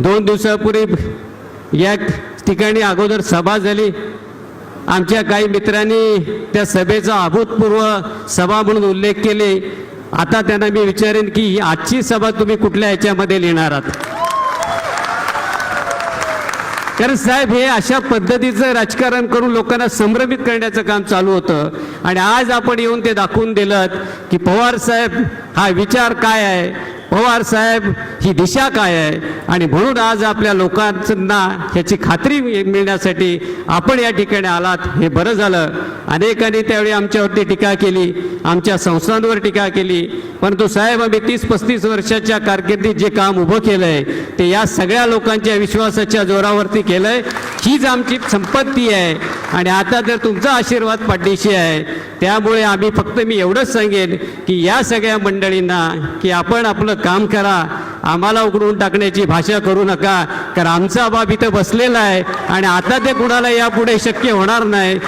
दोन दिवसापूर्वी या ठिकाणी अगोदर सभा झाली. आमच्या काही मित्रांनी त्या सभेचा अभूतपूर्व सभा म्हणून उल्लेख केले. आता त्यांना मी विचारेन की आजची सभा तुम्ही कुठल्या ह्याच्यामध्ये लिहिणार आहात? कारण साहेब हे अशा पद्धतीचं राजकारण करून लोकांना संभ्रमित करण्याचं काम चालू होतं. आणि आज आपण येऊन ते दाखवून दिलं की पवार साहेब हा विचार काय आहे? पवार साहेब ही दिशा काय आहे? आणि म्हणून आज आपल्या लोकांना ह्याची खात्री मिळण्यासाठी आपण या ठिकाणी आलात हे बरं झालं. अनेकांनी त्यावेळी आमच्यावरती टीका केली आमच्या संस्थांवर टीका केली. परंतु साहेब आम्ही तीस पस्तीस वर्षाच्या कारकिर्दीत जे काम उभं केलं आहे ते या सगळ्या लोकांच्या विश्वासाच्या जोरावरती केलं आहे हीच आमची संपत्ती आहे. आणि आता जर तुमचा आशीर्वाद पाठीशी आहे त्यामुळे आम्ही फक्त मी एवढंच सांगेन की या सगळ्या मंडळींना की आपण आपलं काम करा. आम्हाला उघडून टाकण्याची भाषा करू नका कारण आमचा बाब इथं बसलेला आहे आणि आता ते कुणाला यापुढे शक्य होणार नाही.